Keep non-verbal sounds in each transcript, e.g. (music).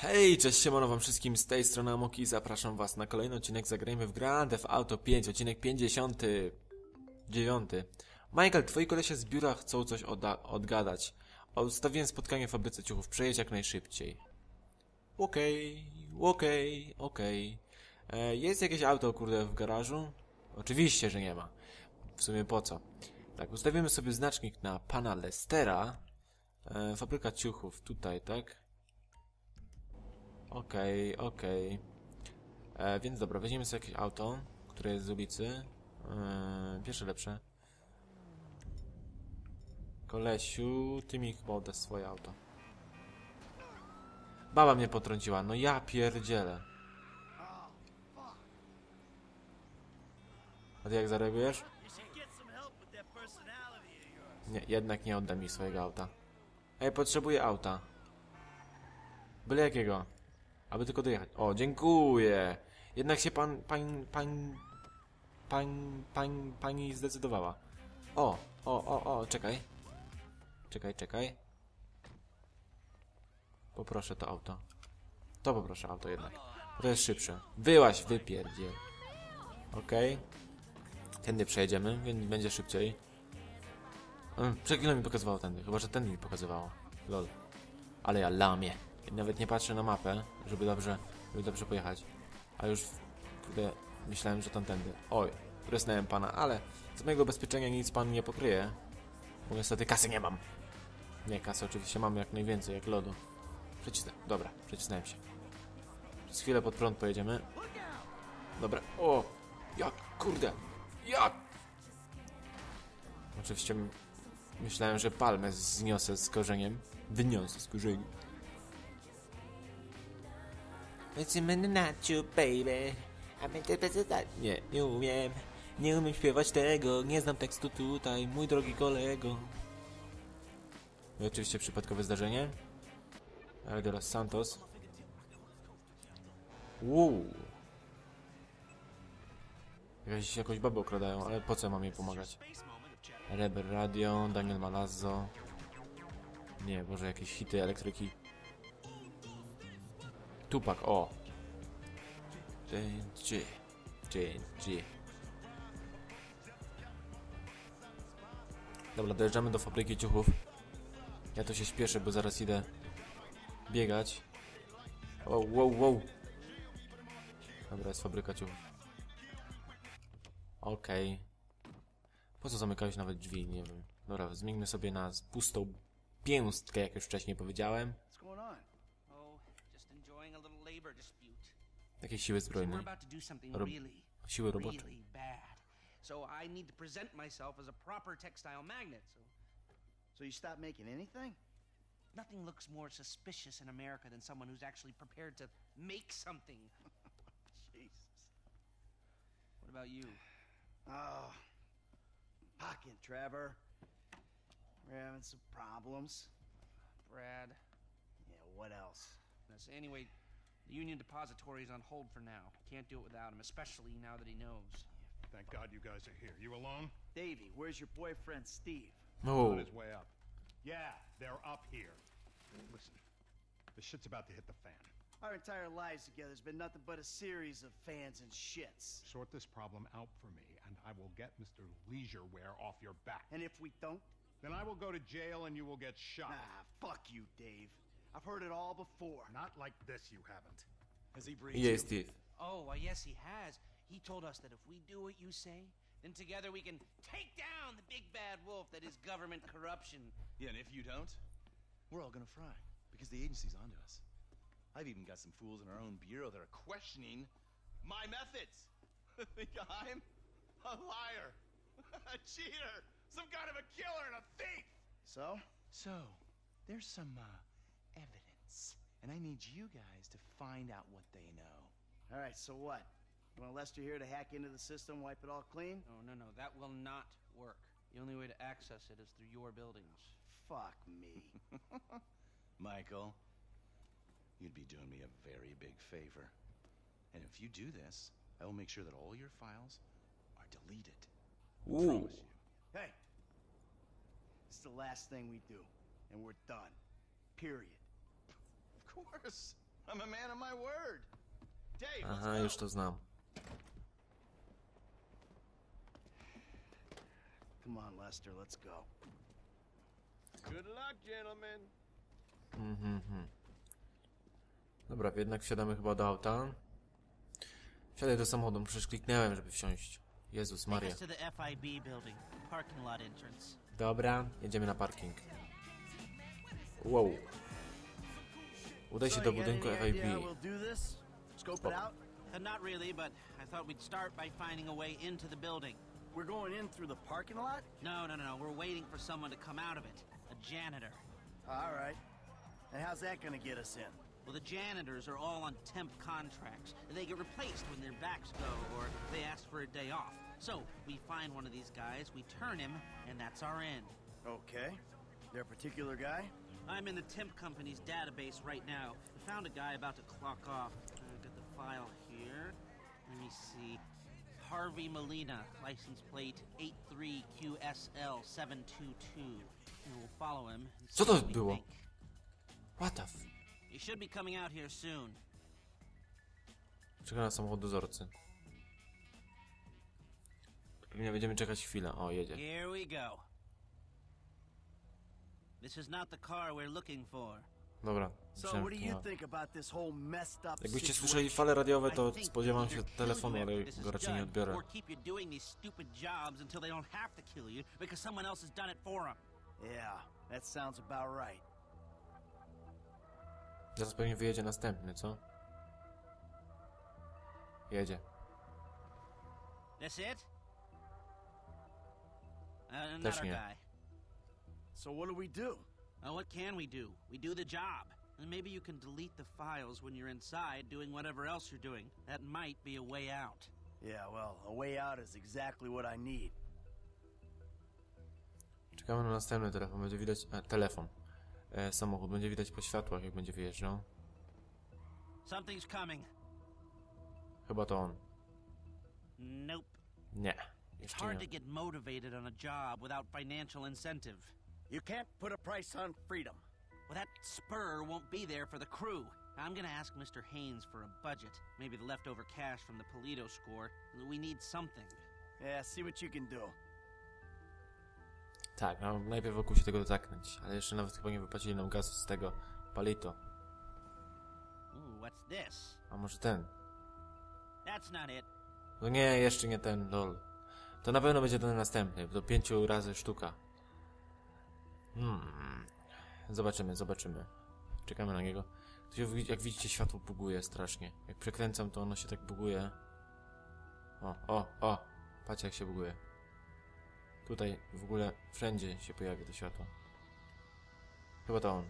Hej, cześć, siemano wam wszystkim, z tej strony Amoki zapraszam was na kolejny odcinek Zagrajmy w Grand Theft Auto 5, odcinek 59. Michael, twoi kolesie z biura chcą coś odgadać. Ustawiłem spotkanie w fabryce ciuchów, przejedź jak najszybciej. Okej, okej, okej. E, Jest jakieś auto, kurde, w garażu? Oczywiście, że nie ma. W sumie po co? Tak, ustawimy sobie znacznik na pana Lestera. E, fabryka ciuchów, tutaj, tak? Okej, okej. E, Więc dobra, weźmiemy sobie jakieś auto, które jest z ulicy. E, pierwsze lepsze. Kolesiu, ty mi chyba oddasz swoje auto. Baba mnie potrąciła, no ja pierdzielę. A ty jak zareagujesz? Nie, jednak nie odda mi swojego auta. Ej, potrzebuję auta. Byle jakiego. Aby tylko dojechać. O, dziękuję. Jednak się pan, pan, pan, pan, pani zdecydowała. O, o, o, o, czekaj. Czekaj, czekaj. Poproszę to auto. To poproszę auto jednak. To jest szybsze. Wyłaś, wypierdziel. Okej. Tędy przejedziemy, więc będzie szybciej. Mm, Przed chwilą mi pokazywało tędy, chyba że tędy mi pokazywało. Lol. Ale ja lamię. Nawet nie patrzę na mapę, żeby dobrze, żeby dobrze pojechać. A już, kurde, myślałem, że tamtędy. Oj, presnąłem pana, ale z mojego bezpieczenia nic pan nie pokryje. Bo niestety kasy nie mam. Nie, kasy oczywiście mam jak najwięcej, jak lodu. Przecisnę, dobra, przecisnąłem się. Przez chwilę pod prąd pojedziemy. Dobra, o! Jak, kurde! Jak! Oczywiście myślałem, że palmę zniosę z korzeniem. Wyniosę z korzeniem. A baby. To- Nie, nie umiem. Nie umiem śpiewać tego. Nie znam tekstu tutaj, mój drogi kolego. I oczywiście przypadkowe zdarzenie. Ale teraz Santos. Uuu. Jakąś, jakąś babę okradają, ale po co mam jej pomagać? Reber Radio, Daniel Malazzo. Nie, może jakieś hity elektryki. Tupak, o! JNG. JNG. Dobra, dojeżdżamy do fabryki ciuchów. Ja to się śpieszę, bo zaraz idę biegać. O, wow, wow. Dobra, jest fabryka ciuchów. Okej. Po co zamykałeś nawet drzwi? Nie wiem. Dobra, zmieńmy sobie na pustą pięstkę, jak już wcześniej powiedziałem. Jakieś siły So we're about to do something Rob- really, siły robocze. really bad. So I need to present myself as a proper textile magnet. So So you stop making anything? nothing looks more suspicious in America than someone who's actually prepared to make something. (laughs) Jesus. What about you? Oh. Pocket, Trevor. We're having some problems. Brad? Yeah, what else? Yes, anyway, the Union Depository is on hold for now. Can't do it without him, especially now that he knows. Thank God you guys are here. You alone? Davey, where's your boyfriend, Steve? O, On his way up. Yeah, they're up here. Listen, the shit's about to hit the fan. Our entire lives together has been nothing but a series of fans and shits. Sort this problem out for me, and I will get Mr. Leisureware off your back. And if we don't, Then I will go to jail and you will get shot. ah, fuck you, Dave. I've heard it all before. Not like this, you haven't. Has he breathed jest Steve. Oh, why, yes, he has. He told us that if we do what you say, then together we can take down the big bad wolf that is government corruption. Yeah, and if you don't, we're all gonna fry because the agency's onto us. I've even got some fools in our own bureau that are questioning my methods. (laughs) Think I'm a liar, (laughs) a cheater, some kind of a killer and a thief. So? So, there's some uh, evidence, and I need you guys to find out what they know. All right, so what? You want Lester here to hack into the system, wipe it all clean? No, no, no, that will not work. The only way to access it is through your buildings. Fuck me. (laughs) Michael, you'd be doing me a very big favor. And if you do this, I will make sure that all your files are deleted. Uuu. Promise you. Hey, it's the last thing we do, and we're done. Period. Aha, już to znam. Come on, Lester, let's go. Good luck, gentlemen. Mhm, mhm. Dobra, jednak wsiadamy chyba do auta. Wsiadaj do samochodu, przecież kliknąłem, żeby wsiąść. Jezus Maria. Dobra, jedziemy na parking. Wow. Udaj się So, do budynku any FIB. we'll do this? Scope Spoko. it out? Uh, not really, but I thought we'd start by finding a way into the building. We're going in through the parking lot? No, no, no, no. We're waiting for someone to come out of it. A janitor. All right. And how's that gonna get us in? Well, the janitors are all on temp contracts. They get replaced when their backs go or they ask for a day off. So, we find one of these guys, we turn him, and that's our end. Okay. There a particular guy? I'm in the temp company's database right now. I found a guy about to clock off. I've got the file here. Let me see. Harvey Molina, license plate 83QSL722. We'll follow him. Co to było? think. What the f... He should be coming out here soon. Czeka na samochód dozorcy. Pewnie będziemy czekać chwilę. O, jedzie. Here we go. This is not the car we're looking for. Dobra. So, myślałem, what do że to you ma- think about this whole messed up Jakbyście słyszeli fale radiowe, to spodziewam się telefonu, ale go is raczej nie odbiorę. Or keep you doing these stupid jobs until they don't have to kill you because someone else has done it for them. Yeah, that sounds about right. Zaraz pewnie wyjedzie następny, co? Jedzie. That's it? Uh, Też nie. Guy. So, what do we do? Uh, what can we do? We do the job. And maybe you can delete the files when you're inside doing whatever else you're doing. That might be a way out. Yeah, well, a way out is exactly what I need. Czekamy na następny telefon. Będzie widać... E, telefon. E, samochód. Będzie widać po światłach, jak będzie wyjeżdżał. Something's coming. Chyba to on. Nope. Nie. It's hard nie. to get motivated on a job without financial incentive. You can't put a price on freedom. Well, that spur won't be there for the crew. I'm gonna ask Mr. Haynes for a budget. Maybe the leftover cash from the Polito score. We need something. Yeah, see what you can do. Tak, no najpierw wokół się tego dotaknąć. Ale jeszcze nawet chyba nie wypłacili nam gazu z tego. Palito. Ooh, what's this? A może ten? That's not it. No nie, jeszcze nie ten, lol. To na pewno będzie ten następny. Do pięciu razy sztuka. Hmm. Zobaczymy, zobaczymy. Czekamy na niego. Tu jak widzicie, światło buguje strasznie. Jak przekręcam, to ono się tak buguje. O, o, o! Patrzcie, jak się buguje. Tutaj w ogóle wszędzie się pojawia to światło. Chyba to on.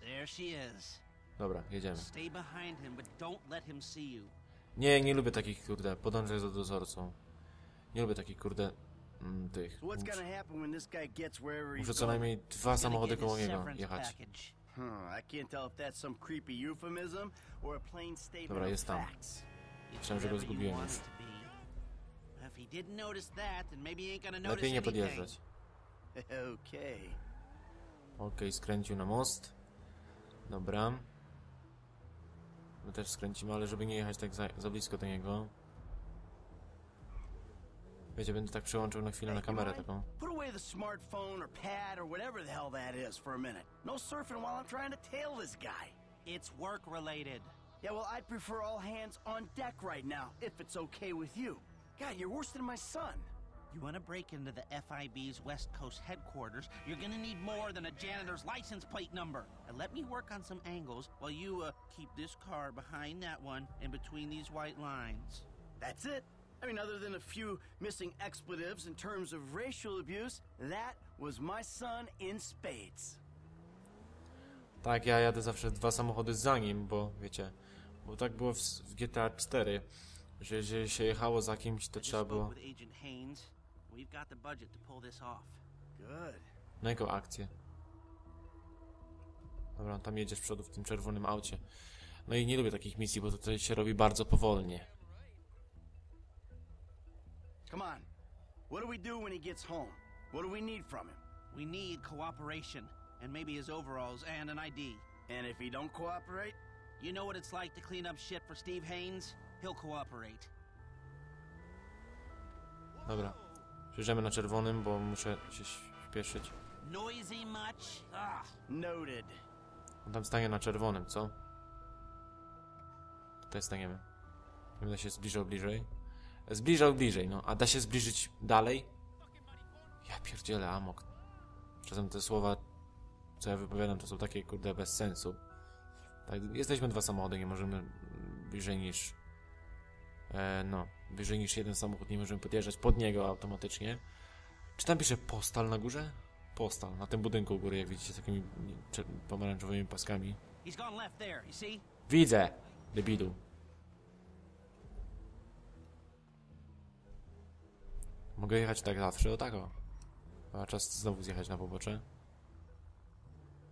There she is. Dobra, jedziemy. Stay behind him, but don't let him see you. Nie, nie lubię takich, kurde, podążaj za dozorcą. Nie lubię takich, kurde, tych. Muszę- gonna happen when this guy gets wherever he's Muszę co going? najmniej dwa samochody koło niego jechać. package. I can't tell if that's some creepy euphemism or a plain statement Dobra, jest tam. Myślałem, że go zgubiłem już. it to be. If he didn't notice that, then maybe he ain't gonna notice Lepiej nie anything. podjeżdżać. okay. Okej, skręcił na most. Dobra. My też skręcimy, ale żeby nie jechać tak za, za blisko do niego. Wiecie, będę tak przełączył na chwilę na kamerę taką. Put away the smartphone or pad or whatever the hell that is for a minute. No surfing while I'm trying to tail this guy. It's work related. Yeah, well, I'd prefer all hands on deck right now, if it's okay with you. God, you're worse than my son. You want to break into the FIB's West Coast headquarters, you're going to need more than a janitor's license plate number. And let me work on some angles while you uh, keep this car behind that one and between these white lines. That's it. I mean, other than a few missing expletives in terms of racial abuse, that was my son in spades. Tak, ja jadę zawsze dwa samochody za nim, bo wiecie, bo tak było w, w GTA 4, że jeżeli się jechało za kimś, to trzeba było with Agent Haynes. We've got the budget to pull this off. Good. na jego akcję. Dobra, tam jedzie z przodu w tym czerwonym aucie. No i nie lubię takich misji, bo to tutaj się robi bardzo powolnie. Come on. What do we do when he gets home? What do we need from him? We need cooperation and maybe his overalls and an ID. And if he don't cooperate? You know what it's like to clean up shit for Steve Haynes? He'll cooperate. Dobra. Przyjeżdżamy na czerwonym, bo muszę się śpieszyć. Noisy much? Ah, Noted. On tam stanie na czerwonym, co? Tutaj staniemy. Nie Będę się zbliżał bliżej. Zbliżał bliżej, no. A da się zbliżyć dalej? Ja pierdzielę, amok. Czasem te słowa, co ja wypowiadam, to są takie, kurde, bez sensu. Tak, jesteśmy dwa samochody, nie możemy bliżej niż... E, no, bliżej niż jeden samochód nie możemy podjeżdżać pod niego automatycznie. Czy tam pisze postal na górze? Postal, na tym budynku u góry, jak widzicie, z takimi pomarańczowymi paskami. Widzę! Debilu. Mogę jechać tak zawsze, o tak o. A czas znowu zjechać na pobocze.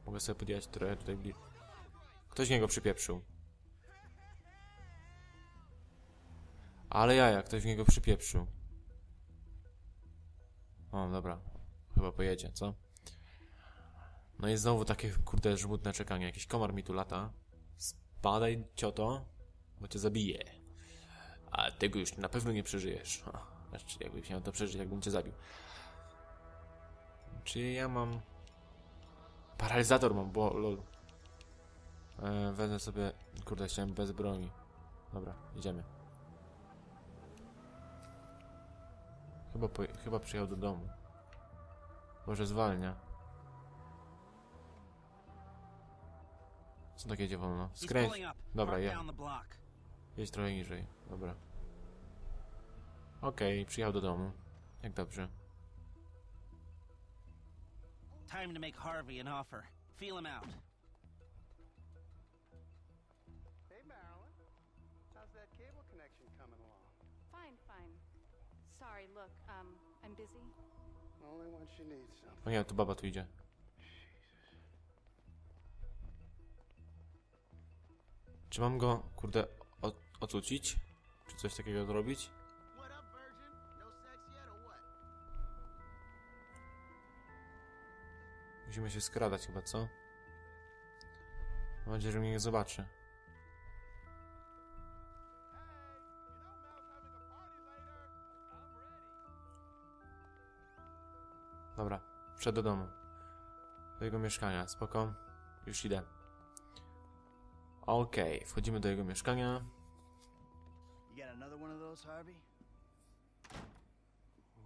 Mogę sobie podjechać trochę tutaj bliżej. Ktoś niego przypieprzył. Ale jaja, ktoś w niego przypieprzył. O, dobra. Chyba pojedzie, co? No i znowu takie, kurde, żmudne czekanie. Jakiś komar mi tu lata. Spadaj, cioto, bo cię zabiję. A tego już na pewno nie przeżyjesz. (laughs) Znaczy, jakbyś miał to przeżyć, jakbym cię zabił. Czy ja mam... Paralizator mam, bo lol. E, wezmę sobie... Kurde, chciałem bez broni. Dobra, idziemy. Chyba, poje... Chyba przyjechał do domu. Może zwalnia. Co tak jedzie wolno? Skręć. Dobra, je. Jedź trochę niżej. Dobra. Okej, przyjechał do domu. Jak dobrze. Time to make Harvey an offer. Feel him out. Hey, Marilyn. How's that cable connection coming along? Fine, fine. Sorry, look, um, I'm busy. Only when she needs something. O nie, tu baba tu idzie. Czy mam go, kurde, ocucić? Czy coś takiego zrobić? Musimy się skradać chyba, co? Mam nadzieję, że mnie nie zobaczy. Dobra, wszedł do domu. Do jego mieszkania, spoko. Już idę. Okej, wchodzimy do jego mieszkania.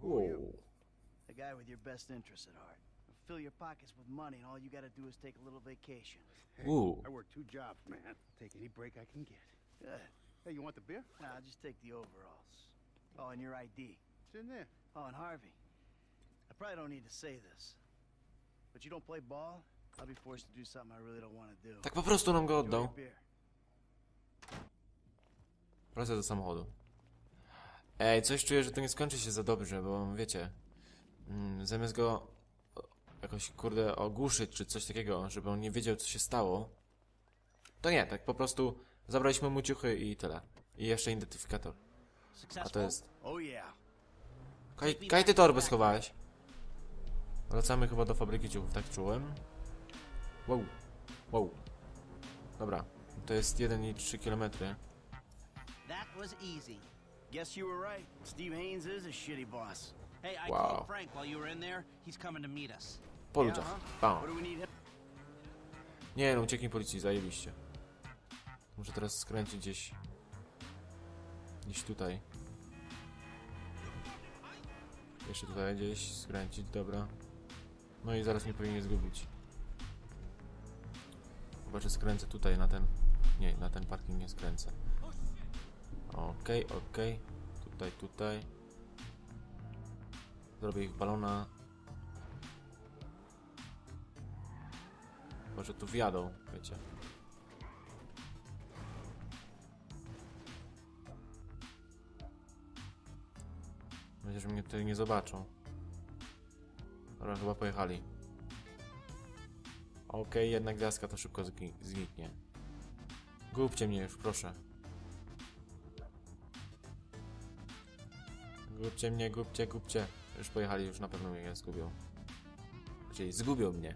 Wow. The guy with your best interests at heart. Fill your pockets with money, and all you gotta do is take a little vacation. Ooh. I work two jobs, man. Take any break I can get. Good. Hey, you want the beer? Nah, I'll just take the overalls. Oh, and your ID. It's in there. Oh, and Harvey. I probably don't need to say this, but you don't play ball, I'll be forced to do something I really don't want to do. Tak po prostu nam go oddał. Wracaj do samochodu. Ej, coś czuję, że to nie skończy się za dobrze, bo wiecie, mm, zamiast go jakoś, kurde, ogłuszyć czy coś takiego, żeby on nie wiedział, co się stało, to nie, tak po prostu zabraliśmy mu ciuchy i tyle. I jeszcze identyfikator. A to jest... Oh. Kaj, kaj ty torbę schowałeś? Wracamy chyba do fabryki ciuchów, tak czułem. Wow, wow. Dobra, to jest 1,3 km. That was easy. Guess you were right. Steve Haynes is a shitty boss. Hey, I Wow. called Frank while you were in there. He's coming to meet us. Po ludziach. Bam. Nie no, ucieknij policji, zajebiście. Muszę teraz skręcić gdzieś... Gdzieś tutaj. Jeszcze tutaj gdzieś skręcić, dobra. No i zaraz mnie powinien zgubić. Chyba, że skręcę tutaj na ten... Nie, na ten parking nie skręcę. Okej, okej. Tutaj, tutaj. Zrobię ich balona. Może tu wjadą, wiecie. Że mnie tutaj nie zobaczą. Dobra, chyba pojechali. Okej, jednak gwiazdka to szybko zniknie. Głupcie mnie już, proszę. Głupcie mnie, głupcie, głupcie. Już pojechali, już na pewno mnie nie zgubią. Czyli zgubią mnie.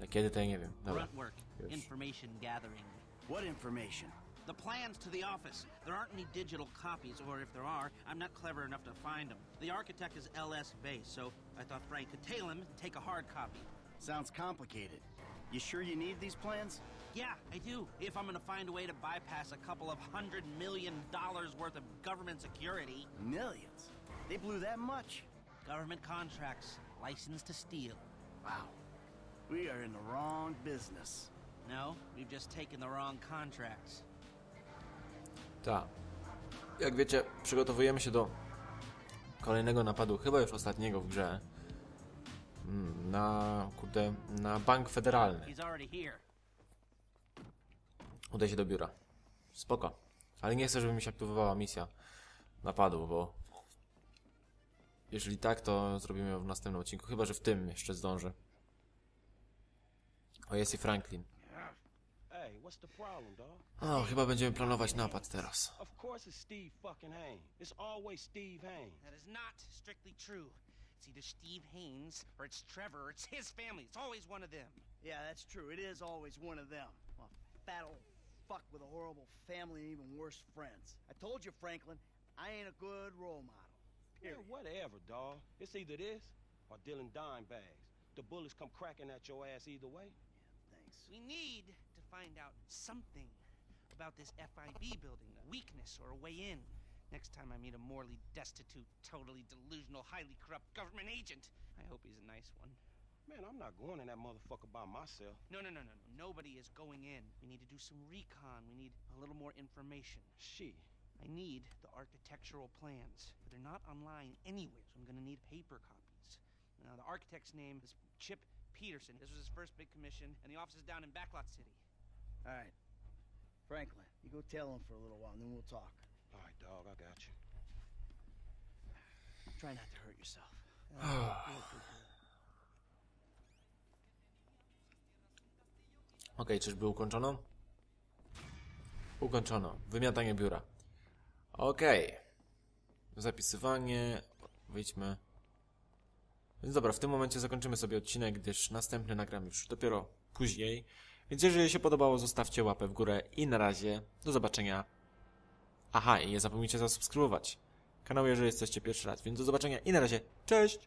Ale kiedy to ja nie wiem. Dobra. Grunt work. Już. Information gathering. What information? The plans to the office. There aren't any digital copies, or if there are, I'm not clever enough to find them. The architect is L.S. Base, so I thought Frank could tail him and take a hard copy. Sounds complicated. You sure you need these plans? Yeah, I do. If I'm gonna find a way to bypass a couple of hundred million dollars worth of government security, Millions. They blew that much. government contracts, license to steal. Wow. We are in the wrong business. No, we've just taken the wrong contracts. Tak. Jak wiecie, przygotowujemy się do kolejnego napadu, chyba już ostatniego w grze. Mm, Na, kurde, na bank federalny. He's already here. Udaj się do biura. Spoko. Ale nie chcę, żeby mi się aktywowała misja napadu, bo jeżeli tak, to zrobimy ją w następnym odcinku. Chyba, że w tym jeszcze zdążę. O, jest i Franklin. Hey, what's the problem, dog? O, chyba będziemy planować napad teraz. Of course it's Steve fucking Haines. It's always Steve Haines. That is not strictly true. It's either Steve Haynes or it's Trevor or it's his family. It's always one of them. Yeah, that's true. It is always one of them. A fat old fuck with a horrible family and even worse friends. I told you, Franklin, I ain't a good role model. Yeah, whatever, dog. It's either this or dealing dime bags. The bullets come cracking at your ass either way. Thanks. We need to find out something about this FIB building, a weakness or a way in. Next time I meet a morally destitute, totally delusional, highly corrupt government agent, I hope he's a nice one. Man, I'm not going in that motherfucker by myself. No, no, no, no, no. Nobody is going in. We need to do some recon. We need a little more information. She. I need the architectural plans, but they're not online anywhere, so I'm gonna need paper copies. Now, the architect's name is Chip Peterson. This was his first big commission, and the office is down in Backlot City. All right. Franklin, you go tell him for a little while, and then we'll talk. All right, dog, I got you. Try not to hurt yourself. (sighs) Okej, czyżby ukończono? Ukończono. Wymiatanie biura. Okej. Zapisywanie. Wyjdźmy. Więc dobra, w tym momencie zakończymy sobie odcinek, gdyż następny nagram już dopiero później. Więc jeżeli się podobało, zostawcie łapę w górę i na razie. Do zobaczenia. Aha, i nie zapomnijcie zasubskrybować kanał, jeżeli jesteście pierwszy raz. Więc do zobaczenia i na razie. Cześć!